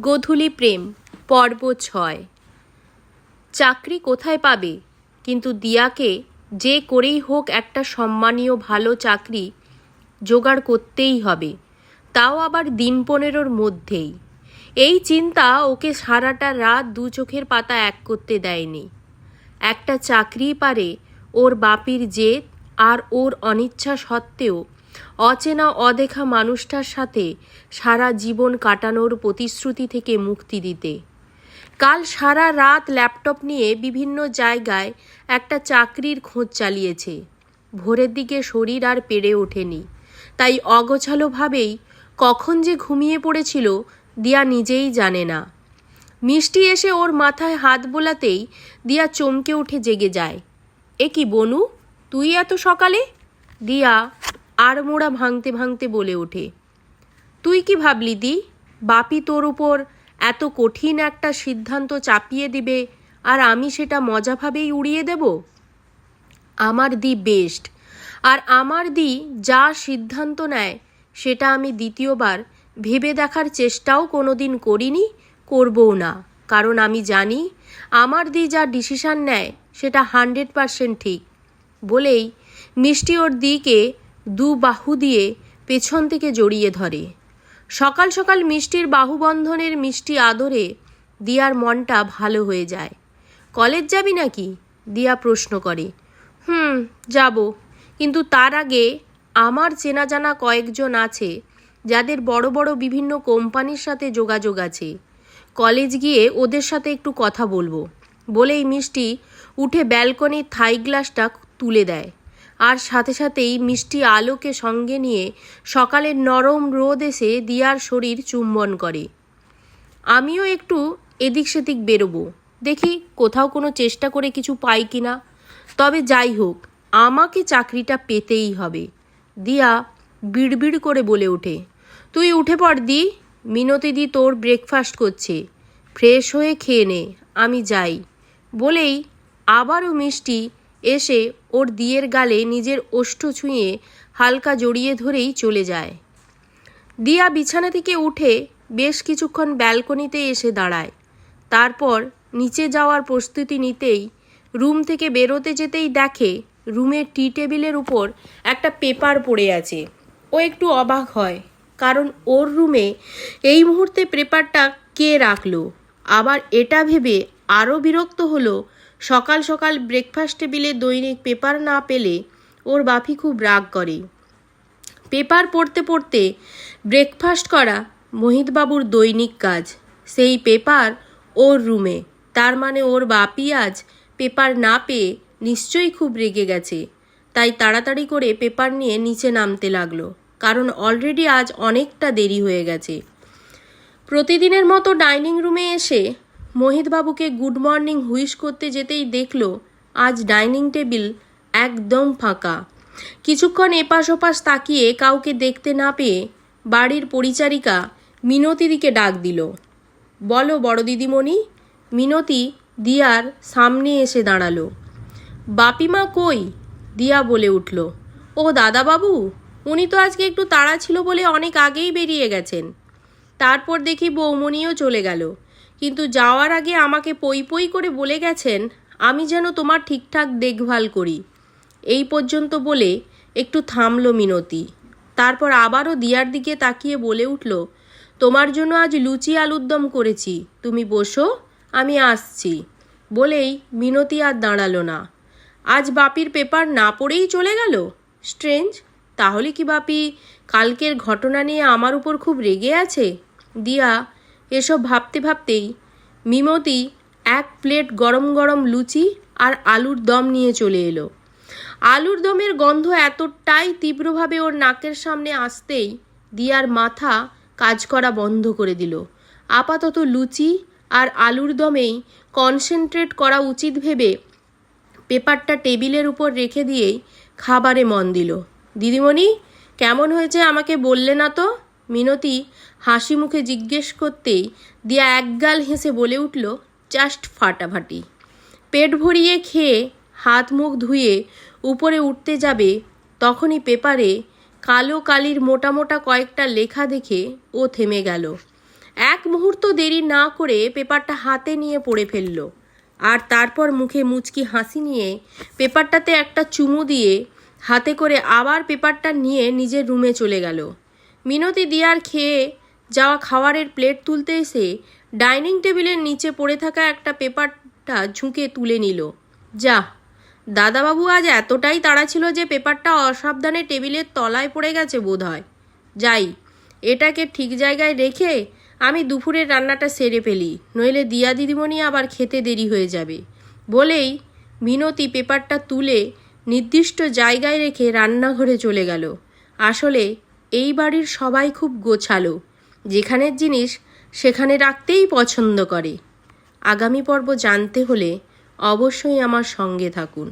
গোধূলি প্রেম, পর্ব ছয়। চাকরি কোথায় পাবে? কিন্তু দিয়াকে যে করেই হোক একটা সম্মানীয় ভালো চাকরি জোগাড় করতেই হবে। তাও আবার দিন পনেরোর মধ্যেই। এই চিন্তা ওকে সারাটা রাত দু চোখের পাতা এক করতে দেয়নি। একটা চাকরি পারে ওর বাপির জেদ আর ওর অনিচ্ছা সত্ত্বেও অচেনা, অদেখা মানুষটার সাথে সারা জীবন কাটানোর প্রতিশ্রুতি থেকে মুক্তি দিতে। কাল সারা রাত ল্যাপটপ নিয়ে বিভিন্ন জায়গায় একটা চাকরির খোঁজ চালিয়েছে। ভোরের দিকে শরীর আর পেরে ওঠেনি। তাই অগোছালোভাবেই কখন যে ঘুমিয়ে পড়েছিল দিয়া নিজেই জানে না। মিষ্টি এসে ওর মাথায় হাত বোলাতেই দিয়া চমকে উঠে জেগে যায়। এ কি বনু, তুই এত সকালে? দিয়া আড়মোড়া ভাঙতে ভাঙতে বলে ওঠে। তুই কি ভাবলি দি? বাপি তোর উপর এত কঠিন একটা সিদ্ধান্ত চাপিয়ে দিবে আর আমি সেটা মজাভাবেই উড়িয়ে দেব? আমার দি বেস্ট। আর আমার দি যা সিদ্ধান্ত নেয়, সেটা আমি দ্বিতীয়বার ভেবে দেখার চেষ্টাও কোনো দিন করিনি, করবও না। কারণ আমি জানি, আমার দি যা ডিসিশান নেয়, সেটা হান্ড্রেড পারসেন্ট ঠিক। বলেই মিষ্টি ওর দিকে দু বাহু দিয়ে পেছন থেকে জড়িয়ে ধরে। সকাল সকাল মিষ্টির বাহুবন্ধনের মিষ্টি আদরে দিয়ার মনটা ভালো হয়ে যায়। কলেজ যাবি নাকি? দিয়া প্রশ্ন করে। হুম, যাব। কিন্তু তার আগে আমার চেনা জানা কয়েকজন আছে যাদের বড় বড় বিভিন্ন কোম্পানির সাথে যোগাযোগ আছে। কলেজ গিয়ে ওদের সাথে একটু কথা বলব। বলেই মিষ্টি উঠে ব্যালকনির থাই গ্লাসটা তুলে দেয়। আর সাথে সাথেই মিষ্টি আলোকে সঙ্গে নিয়ে সকালের নরম রোদ এসে দিয়ার শরীর চুম্বন করে। আমিও একটু এদিক সেদিক বেরোবো। দেখি কোথাও কোনো চেষ্টা করে কিছু পাই কি না তবে যাই হোক, আমাকে চাকরিটা পেতেই হবে। দিয়া বিড়বিড় করে বলে ওঠে, তুই উঠে পড় দি, মিনতি দি তোর ব্রেকফাস্ট করছে। ফ্রেশ হয়ে খেয়ে নে, আমি যাই। বলেই আবারও মিষ্টি এসে ওর দিয়ের গালে নিজের ওষ্ঠ ছুঁয়ে হালকা জড়িয়ে ধরেই চলে যায়। দিয়া বিছানা থেকে উঠে বেশ কিছুক্ষণ ব্যালকনিতে এসে দাঁড়ায়। তারপর নিচে যাওয়ার প্রস্তুতি নিতেই রুম থেকে বেরোতে যেতেই দেখে রুমের টি টেবিলের উপর একটা পেপার পড়ে আছে। ও একটু অবাক হয়, কারণ ওর রুমে এই মুহূর্তে পেপারটা কে রাখল? আবার এটা ভেবে আরও বিরক্ত হলো সকাল সকাল ব্রেকফাস্ট টেবিলে দৈনিক পেপার না পেলে ওর বাপি খুব রাগ করে। পেপার পড়তে পড়তে ব্রেকফাস্ট করা মোহিতবাবুর দৈনিক কাজ। সেই পেপার ওর রুমে তার মানে ওর বাপি আজ পেপার না পেয়ে নিশ্চয়ই খুব রেগে গেছে। তাই তাড়াতাড়ি করে পেপার নিয়ে নিচে নামতে লাগল। কারণ অলরেডি আজ অনেকটা দেরি হয়ে গেছে। প্রতিদিনের মতো ডাইনিং রুমে এসে মোহিতবাবুকে গুড মর্নিং হুইশ করতে যেতেই দেখল, আজ ডাইনিং টেবিল একদম ফাঁকা। কিছুক্ষণ এপাশ ওপাশ তাকিয়ে কাউকে দেখতে না পেয়ে বাড়ির পরিচারিকা মিনতিদিকে ডাক দিল, বলো বড় দিদিমণি। মিনতি দিয়ার সামনে এসে দাঁড়াল। বাপিমা কই? দিয়া বলে উঠল, ও দাদাবাবু, উনি তো আজকে একটু তাড়া ছিল বলে অনেক আগেই বেরিয়ে গেছেন। তারপর দেখি বৌমণিও চলে গেল। কিন্তু যাওয়ার আগে আমাকে পই পই করে বলে গেছেন, আমি যেন তোমার ঠিকঠাক দেখভাল করি। এই পর্যন্ত বলে একটু থামলো মিনতি। তারপর আবারও দিয়ার দিকে তাকিয়ে বলে উঠল, তোমার জন্য আজ লুচি আলুর দম করেছি, তুমি বসো, আমি আসছি। বলেই মিনতি আর দাঁড়াল না। আজ বাপির পেপার না পড়েই চলে গেল? স্ট্রেঞ্জ, তাহলে কি বাপি কালকের ঘটনা নিয়ে আমার উপর খুব রেগে আছে? দিয়া এসব ভাবতে ভাবতেই মিমতি এক প্লেট গরম গরম লুচি আর আলুর দম নিয়ে চলে এলো। আলুর দমের গন্ধ এতটাই তীব্রভাবে ওর নাকের সামনে আসতেই দিয়ার মাথা কাজ করা বন্ধ করে দিল। আপাতত লুচি আর আলুর দমেই কনসেন্ট্রেট করা উচিত ভেবে পেপারটা টেবিলের উপর রেখে দিয়েই খাবারে মন দিল। দিদিমণি, কেমন হয়েছে আমাকে বললে না তো? মিনতি হাসি মুখে জিজ্ঞেস করতেই দিয়া একগাল হেসে বলে উঠল জাস্ট ফাটাফাটি। পেট ভরিয়ে খেয়ে হাত মুখ ধুয়ে উপরে উঠতে যাবে, তখনই পেপারে কালো কালির মোটা মোটা কয়েকটা লেখা দেখে ও থেমে গেল। এক মুহূর্ত দেরি না করে পেপারটা হাতে নিয়ে পড়ে ফেলল। আর তারপর মুখে মুচকি হাসি নিয়ে পেপারটাতে একটা চুমু দিয়ে হাতে করে আবার পেপারটা নিয়ে নিজের রুমে চলে গেল। মিনতি দিয়ার খেয়ে যাওয়া খাবারের প্লেট তুলতে এসে ডাইনিং টেবিলের নিচে পড়ে থাকা একটা পেপারটা ঝুঁকে তুলে নিল। যা দাদাবাবু আজ এতটাই তাড়া ছিল যে পেপারটা অসাবধানে টেবিলের তলায় পড়ে গেছে বোধ হয় যাই, এটাকে ঠিক জায়গায় রেখে আমি দুপুরের রান্নাটা সেরে ফেলি, নইলে দিয়া দিদিমণি আবার খেতে দেরি হয়ে যাবে। বলেই মিনতি পেপারটা তুলে নির্দিষ্ট জায়গায় রেখে রান্নাঘরে চলে গেল। আসলে এই বাড়ির সবাই খুব গোছালো। যেখানের জিনিস সেখানে রাখতেই পছন্দ করে। আগামী পর্ব জানতে হলে অবশ্যই আমার সঙ্গে থাকুন।